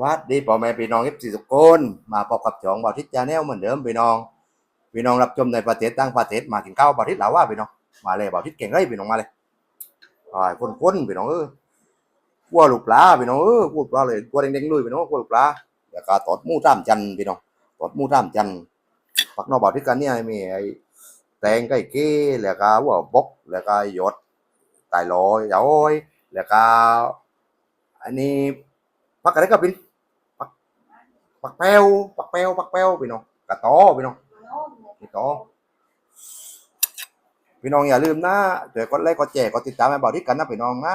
วัดดีพ่อแม่พี่น้องเอฟซีทุกนมาพบกับจ่องบอทิศจาแนลเหมือนเดิมพี่น้องพี่น้องรับชมในประเทศต่างประเทศมากินข้าวบอทิศหลาว่าพี่น้องมาเลยบอทิศเก่งเลยพี่น้องมาเลยอ่าคนคนพี่น้องเออกัวลูกปลาพี่น้องเออกัวปลาเลยกัวแดงๆลุยพี่น้องกัวลูกปลาแล้วก็ตอดมูท่ามจันพี่น้องตอดมูท่ามจันปักนอกบอทิศกันเนี่ยมีไอ้แตงไก่เก้แล้วก็หัวบกแล้วก็หยดไตลอยยอยแล้วก็อันนี้ พักอะไรก็เป็นปักแป้วปักแป้วปักแป้วพี่น้องกระตอพี่น้องกระตอพี่น้องอย่าลืมนะเดี๋ยวกดไลค์กดแชร์กดติดตามให้บอกที่กันนะพี่น้องนะ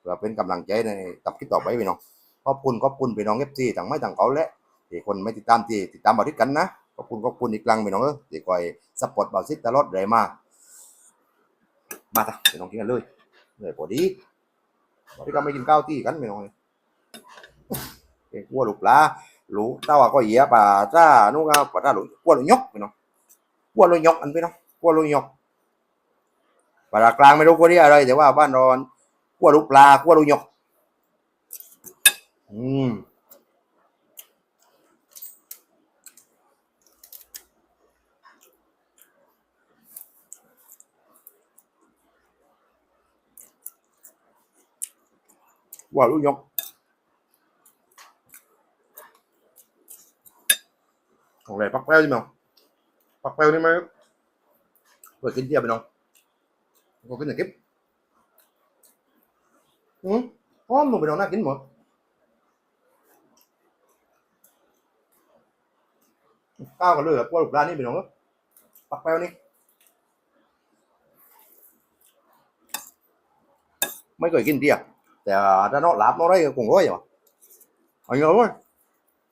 เพื่อเป็นกำลังใจในกับคลิปต่อไปพี่น้องขอบคุณขอบคุณพี่น้องเอฟซีต่างไม่ต่างเขาและที่คนไม่ติดตามที่ติดตามบอกที่กันนะขอบคุณขอบคุณอีกครั้งพี่น้องเออที่คอยสปอร์ตบอกซิตลอดเลยมามาจ้ะพี่น้องกินกันเลยเลยพอดีบอกที่กันไม่กินข้าวที่กันพี่น้อง เก่งกลัวลูกปลา lũ tao à có gì á bà ra nó ra bà ra lũ qua lũ nhóc mày nó qua lũ nhóc anh biết không qua lũ nhóc bà là clang mày đâu có đi ở đây để qua ban rồi qua lũ pla qua lũ nhóc Ừm. qua lũ nhóc ของะไรปักแป้วใช่ไหมปักแป้วนี่ไหมเปิดกินเทียบไปน้องก็ขึ้นอย่างกิ๊บอืมหอมลงไปน้องน่ากินหมดก้าวกันเลยแบบว่าลูกร้านนี่ไปน้องปักแป้วนี่ไม่เคยกินเดียบแต่ถ้านอกหลับนอกได้ก็คงร้อยอย่างอันนี้เลย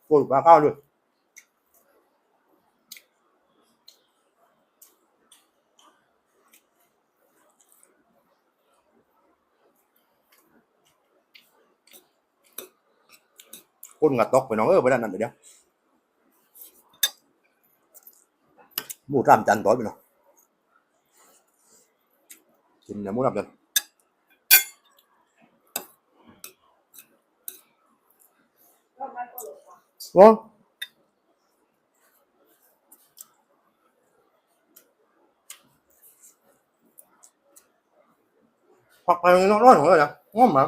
โคตรบ้าเก้าเลย คนงาตกไปน้องเออไปด้านนั้นเดี๋ยวหมูรามจันทร์ต่อยไปน้องกินเนี่ยหมูรามจันทร์ว้าผักไปน้อยๆของเลยนะง้อมมา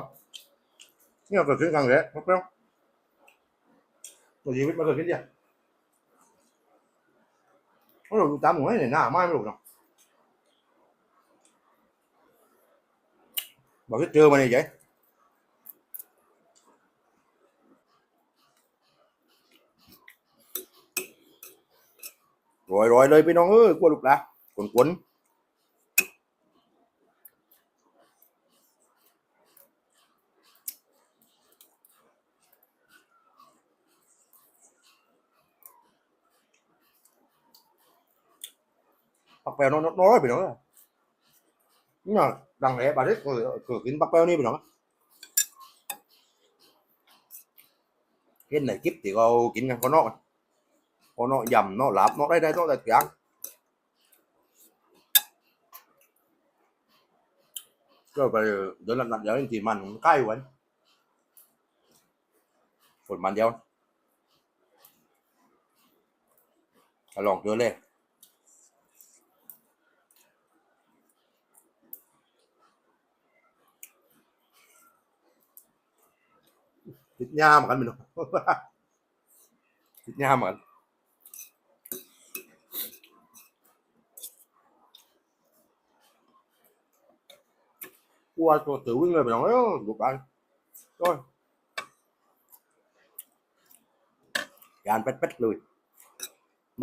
เนี่ยเกิดขึ้นกลางแหละผักไป ตัวชีวิตมันเกิดเนี่ยเพราะเราดูตามหัวเนี่ยหน้าไม่ไม่รู้หรอกบอกที่เจอมาเนี่ย vậy rồi rồi เลยพี่น้องเอ้ยกลัวลูกหลาน quần quấn bạc nó nó nói bị nó. Nhưng mà đằng lẽ bà đấy cửa cửa kín bạc đi bị nó cái này kiếp thì có kín ngang có nó có nó dầm nó lạp nó đây đây nó là kìa. Rồi bây giờ đỡ lần lần giờ thì mình cũng cay quá. Phần mình đeo. Lòng chưa lên.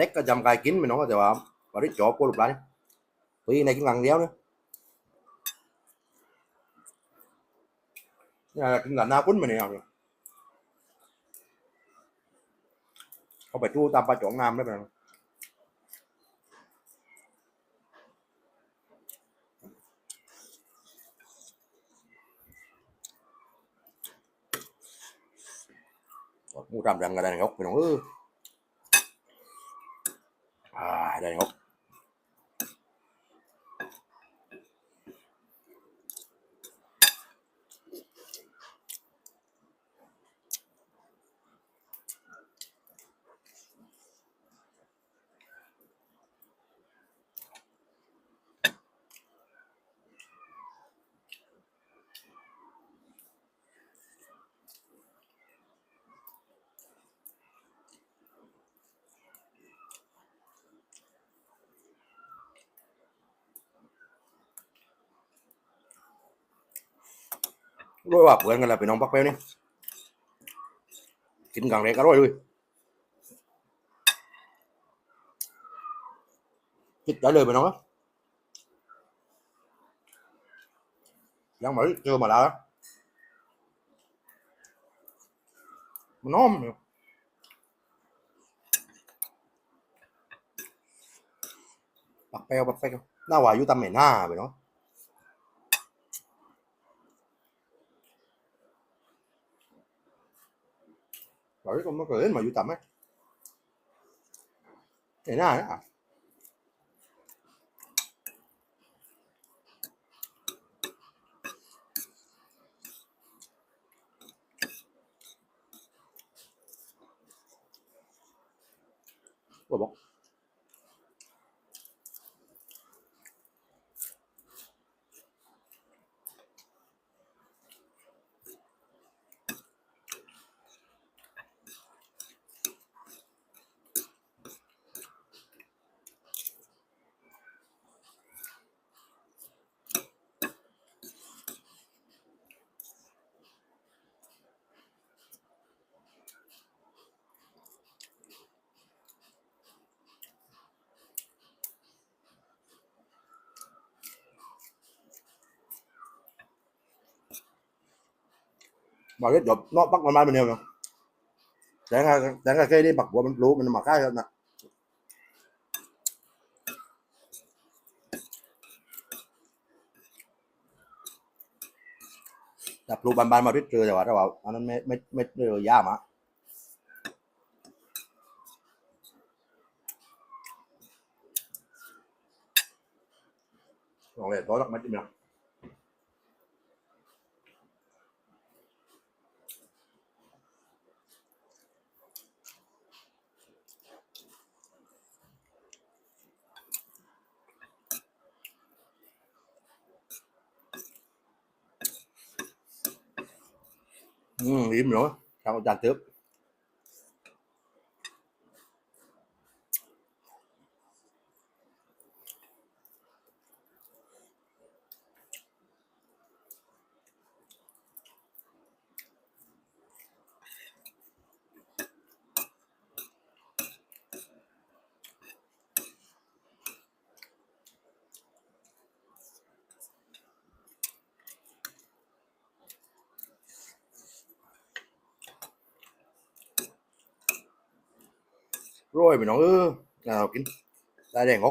กก็จำกายกินไปน้องก็แต่ว่าบริจอบกลัวหลุดไปปี này cũng ngăn đéo nữa เนี่ยกินกับน้าปุ้นมา เขาไปทู่ตามปลาจ่องน้ำได้ไหมมูทำรังกันได้งกไปน้องเอออ่าได้งก ด้วยว่าเพื่อนกันแหละพี่น้องปักเป้วนี่กินกลางเล็กอร่อยเลยคิดได้เลยพี่น้องยังไม่เจอมาแล้วนะมันน้อมอยู่ปักเป้วปักเป้วหน้าหวาอยู่ตำเหม็นหน้าไปเนาะ Harus kamu kalian maju tamat. Enak ya. Bobok. Thế nào á? Ủa bọc. Mà cái chụp nó bắt con mai bên nhau rồi. Đáng ra đáng ra cái đi bạc của mình lú mình mà khai hơn nè. Đập lú ban ban mà biết chưa rồi bảo bảo anh mấy mấy mấy rồi giá mà. Còn lại tối lắc mấy chim nào. Ừ, im rồi. Sao có tiếp. Rồi mình nói ư. Nào kín. Đây đèn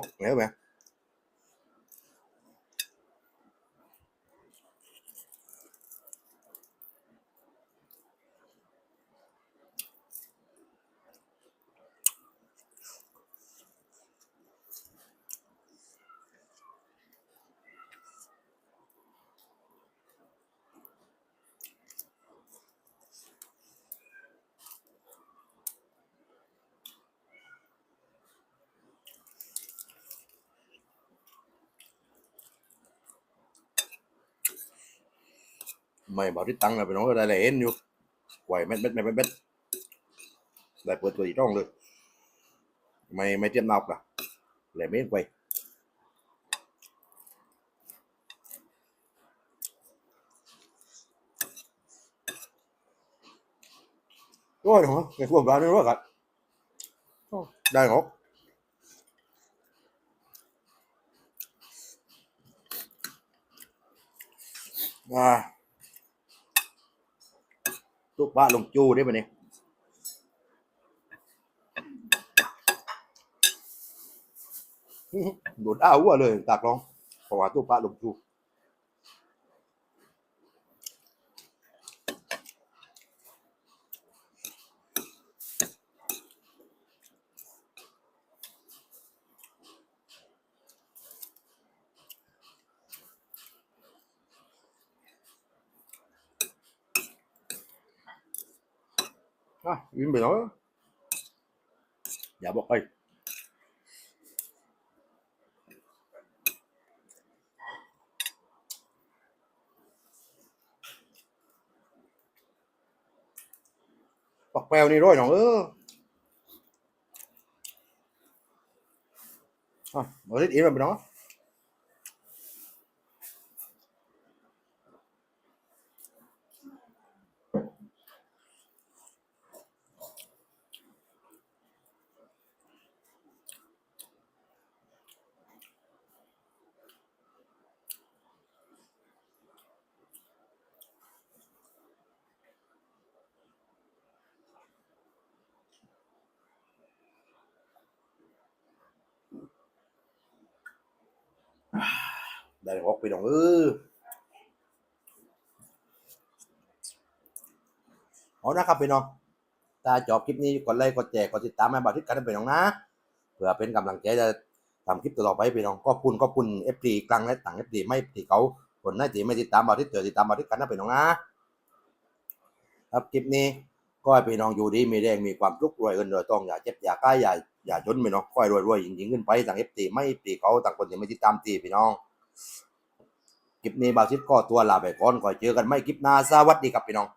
ngốc nếu mà. mày bảo đi tăng là phải nói ở đây là hên vô quẩy mét mét mét mét mét lại vượt tuổi trong rồi mày mày tiêm nọc à lại mấy quay rồi hả cái cuồng ra nữa rồi đây ngốc à ลูกบ้าลงจูได้ไหมเนี่ยโดดอ้าวเลยตากลองเพราะว่า ตู้ปลาลงจูอะยินไปแล้วอย่าบอกไอ้ปักแปวนี่ร้อยหน องเอออะเอาทิศอีมันไปเนาะ ได้ออกพี่น้องเออเอานะครับพี่น้อง ถ้าจบคลิปนี้กดไลค์กดแชร์กดติดตามให้บ่าทิศกันนะพี่น้องนะ เพื่อเป็นกำลังใจจะทำคลิปต่อไปพี่น้องขอบคุณขอบคุณเอฟซีกลางและต่างเอฟซีไม่ที่เขาคนไหนที่ไม่ติดตามบ่าทิศเตือติดตามบ่าทิศกันนะพี่น้องนะ ครับคลิปนี้ก็ให้พี่น้องอยู่ดีมีแรงมีความสุกขรวยเงินรวยทองอย่าเจ็บอย่าใกล้อย่าอย่าจนพี่น้องค่อยรวยรวยยิ่งยิ่งขึ้นไปต่างเอฟตีไม่ตีเขาต่างคนที่ไม่ติดตามตีพี่น้อง คลิปนี้บาวชิดก็ตัวลาไปก่อนก่อยเจอกันไม่คลิปหน้าสวัสดีครับพี่น้อง